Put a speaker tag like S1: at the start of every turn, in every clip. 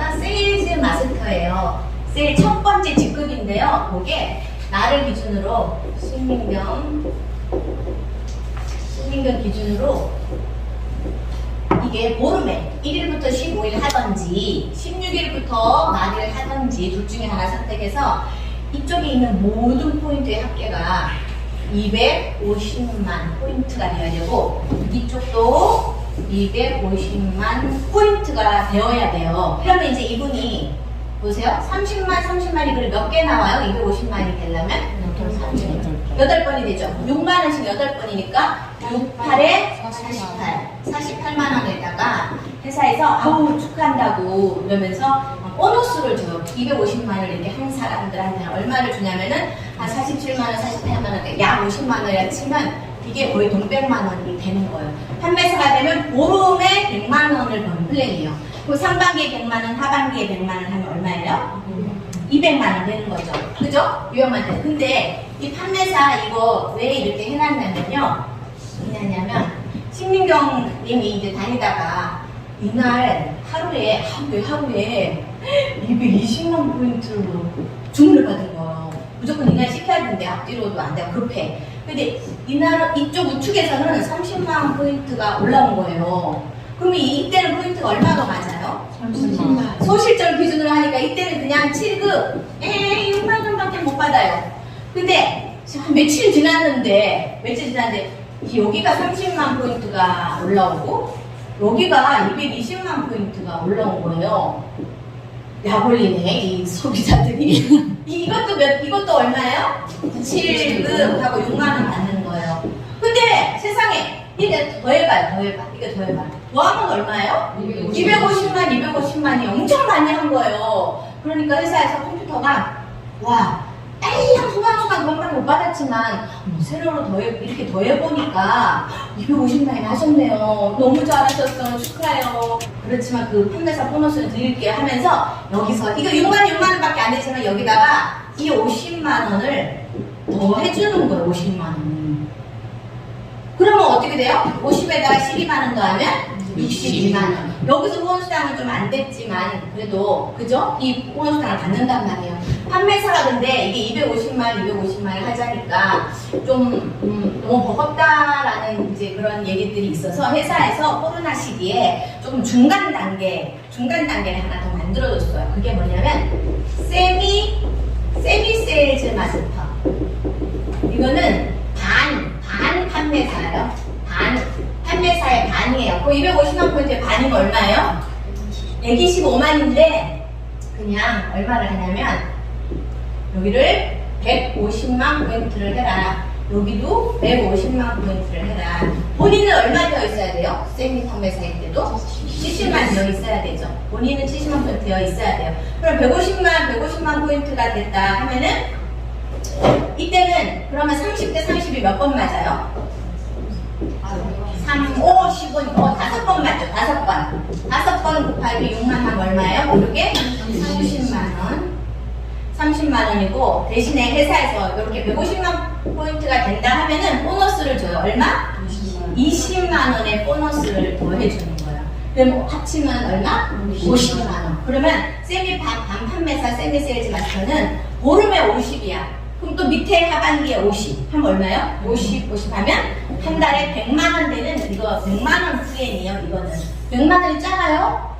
S1: 하나가 세일즈 마스터예요. 세일 첫 번째 직급인데요. 그게 나를 기준으로 신민경 신민경 기준으로 이게 보름에 1일부터 15일 하던지 16일부터 말일 하던지 둘 중에 하나 선택해서 이쪽에 있는 모든 포인트의 합계가 250만 포인트가 되어야 되고 이쪽도 250만 포인트가 되어야 돼요. 그러면 이제 이분이 보세요. 30만, 30만이 그래 몇개 나와요? 250만이 되려면? 8번이 되죠. 6만 원씩 8번이니까 6, 8에 48. 48만 원에다가 회사에서 아우 축하한다고 그러면서 보너스를 줘요. 250만을 이렇게 한 사람들한테 얼마를 주냐면은 한 47만 원, 48만 원, 약 50만 원이라 치면 이게 거의 돈 100만 원이 되는 거예요. 판매사가 되면 보름에 100만 원을 버는 플랜이에요. 그 상반기에 100만 원, 하반기에 100만 원 하면 얼마예요? 200만 원 되는 거죠. 그죠? 위험한데. 근데 이 판매사 이거 왜 이렇게 해놨냐면요. 왜냐냐면 신민경 님이 이제 다니다가 이날 하루에 하루에 하루에 220만 포인트로 주문을 받은 거예요. 무조건 이날 시켜야 되는데 앞뒤로도 안 되고 급해. 근데 이날 이쪽 우측에서는 30만 포인트가 올라온 거예요. 그러면 이- 이때는 포인트가 얼마가 맞아요?
S2: 30만.
S1: 소실적 기준으로 하니까 이때는 그냥 7급 에이 6만 원밖에 못 받아요. 근데 한 며칠 지났는데 며칠 지났는데 여기가 30만 포인트가 올라오고 여기가 220만 포인트가 올라온 거예요. 약 올리네 이 소비자들이 이것도 몇 이것도 얼마예요? 7급 하고 6만 원 받는 거예요. 근데 세상에 이게 더해봐요 더해봐 이게 더해봐 더하면 얼마예요? 250만, 250만이 엄청 많이 한 거예요. 그러니까 회사에서 컴퓨터가 와, 순간순간 그것밖에 못 받았지만 뭐 세로로 더해 이렇게 더해보니까 250만이 하셨네요. 너무 잘하셨어요. 축하해요. 그렇지만 그 판매사 보너스를 드릴게요 하면서 여기서 이거 6만 6만 원밖에 안 되지만 여기다가 이 50만 원을 더 해주는 거예요. 50만 원. 그러면 어떻게 돼요? 50에다가 12만 원 더하면 62만 원. 여기서 보너스당은 좀 안 됐지만 그래도 그죠? 이 보너스당을 받는단 말이에요. 판매사가 근데 이게 250만, 250만을 하자니까 좀 음, 너무 버겁다라는 이제 그런 얘기들이 있어서 회사에서 코로나 시기에 조금 중간 단계, 중간 단계를 하나 더 만들어줬어요. 그게 뭐냐면 세미 세미 세일즈 마스터. 이거는 반, 반 판매사예요. 반, 판매사의 반이에요. 그 250만 포인트의 반이면 얼마예요? 125만인데, 그냥 얼마를 하냐면, 여기를 150만 포인트를 해라. 여기도 150만 포인트를 해라. 본인은 얼마 되어 있어야 돼요? 세미 판매사일 때도 70만 되어 있어야 되죠. 본인은 70만 포인트 되어 있어야 돼요. 그럼 150만, 150만 포인트가 됐다 하면은 이때는 그러면 30대 30이 몇 번 맞아요? 3, 5, 10은 어, 다섯 번 맞죠? 다섯 번. 다섯 번 곱하기 6만 하면 얼마예요? 모르게? 30만 원. 30만 원이고 대신에 회사에서 이렇게 150만 포인트가 된다 하면은 보너스를 줘요. 얼마? 20만 원의 보너스를 더해주는 거예요. 그럼 합치면 얼마? 50만 원. 그러면 세미 반, 반 판매사 세미 세일즈 마스터는 보름에 50이야. 그럼 또 밑에 하반기에 50 하면 얼마요? 50, 50 하면 한 달에 100만 원 되는 이거 100만 원 플랜이에요. 이거는 100만 원이 작아요?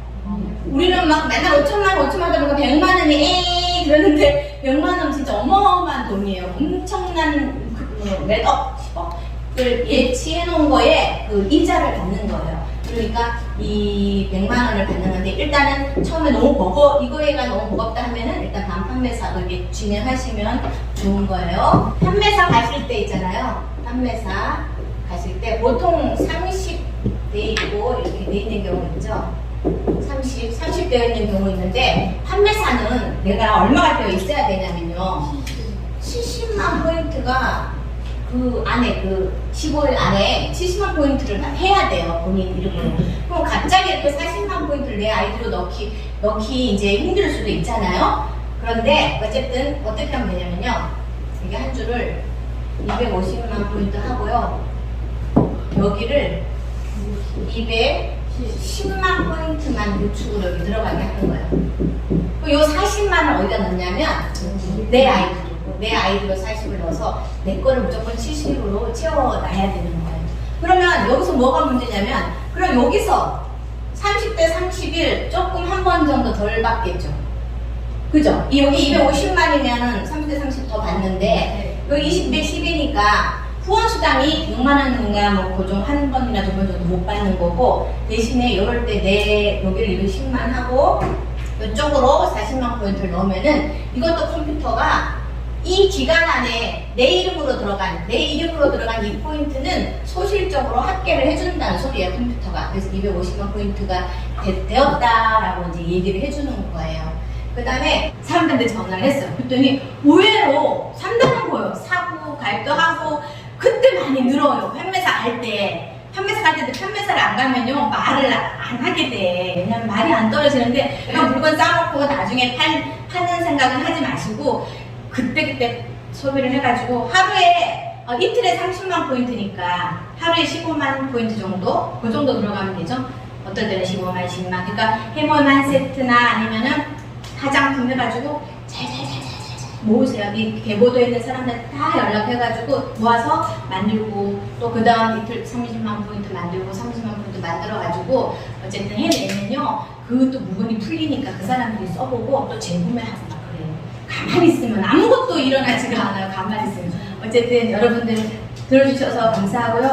S1: 우리는 막 맨날 5천만 원, 5천만 원 그러고 100만 원이 에이 그러는데 100만 원 진짜 어마어마한 돈이에요. 엄청난 그, 어, 몇억, 10억을 예치해 놓은 거에 그 이자를 받는 거예요. 그러니까 이 100만 원을 받는 건데 일단은 처음에 너무 버거 이거에가 너무 버겁다 하면은 일단 반 판매사도 이렇게 진행하시면 좋은 거예요. 판매사 가실 때 있잖아요. 판매사 가실 때 보통 30돼 있고 이렇게 돼 있는 경우 있죠. 30, 30 되어 있는 경우 있는데 판매사는 내가 얼마가 되어 있어야 되냐면요. 70만 포인트가 그 안에 그 15일 안에 70만 포인트를 다 해야 돼요 본인 이름으로. 그럼 갑자기 이렇게 40만 포인트를 내 아이디로 넣기 넣기 이제 힘들 수도 있잖아요. 그런데 어쨌든 어떻게 하면 되냐면요. 이게 한 줄을 250만 포인트 하고요. 여기를 200 10만 포인트만 유축으로 여기 들어가게 하는 거예요. 그리고 요 40만 원 어디다 넣냐면 내 아이디로 내 아이디로 40을 넣어서 내 거를 무조건 70으로 채워놔야 되는 거예요. 그러면 여기서 뭐가 문제냐면 그럼 여기서 30대 31 조금 한 번 정도 덜 받겠죠. 그죠? 이 여기 250만이면은 30대 30 더 받는데 여기 20대 10이니까 후원수당이 6만 원인가 뭐 고정 한 번이나 두 번 정도 못 받는 거고 대신에 이럴 때 내 여기를 210만 하고 이쪽으로 40만 포인트를 넣으면은 이것도 컴퓨터가 이 기간 안에 내 이름으로 들어간 내 이름으로 들어간 이 포인트는 소실적으로 합계를 해준다는 소리예요 컴퓨터가. 그래서 250만 포인트가 되, 되었다라고 이제 얘기를 해주는 거예요. 그 다음에 사람들한테 전화를 했어요. 그랬더니 의외로 상당한 거예요. 사고 갈도 하고 그때 많이 늘어요. 판매사 갈때. 판매사 갈 때도 판매사를 안 가면요 말을 안 하게 돼. 왜냐면 말이 안 떨어지는데 그냥 물건 싸놓고 나중에 팔, 파는 생각은 하지 마시고 그때그때 소비를 해가지고 하루에 어, 이틀에 30만 포인트니까 하루에 15만 포인트 정도? 그 정도 들어가면 되죠? 어떨 때는 15만 10만. 그러니까 해머만 세트나 아니면은 화장품 해가지고 잘잘잘잘잘 모으세요. 이 개보도에 있는 사람들 다 연락해가지고 모아서 만들고 또 그 다음 이틀 30만 포인트 만들고 30만 포인트 만들어가지고 어쨌든 해내면요. 그것도 물건이 풀리니까 그 사람들이 써보고 또 재구매하고 가만히 있으면 아무것도 일어나지가 않아요. 가만히 있으면. 어쨌든 여러분들 들어주셔서 감사하고요.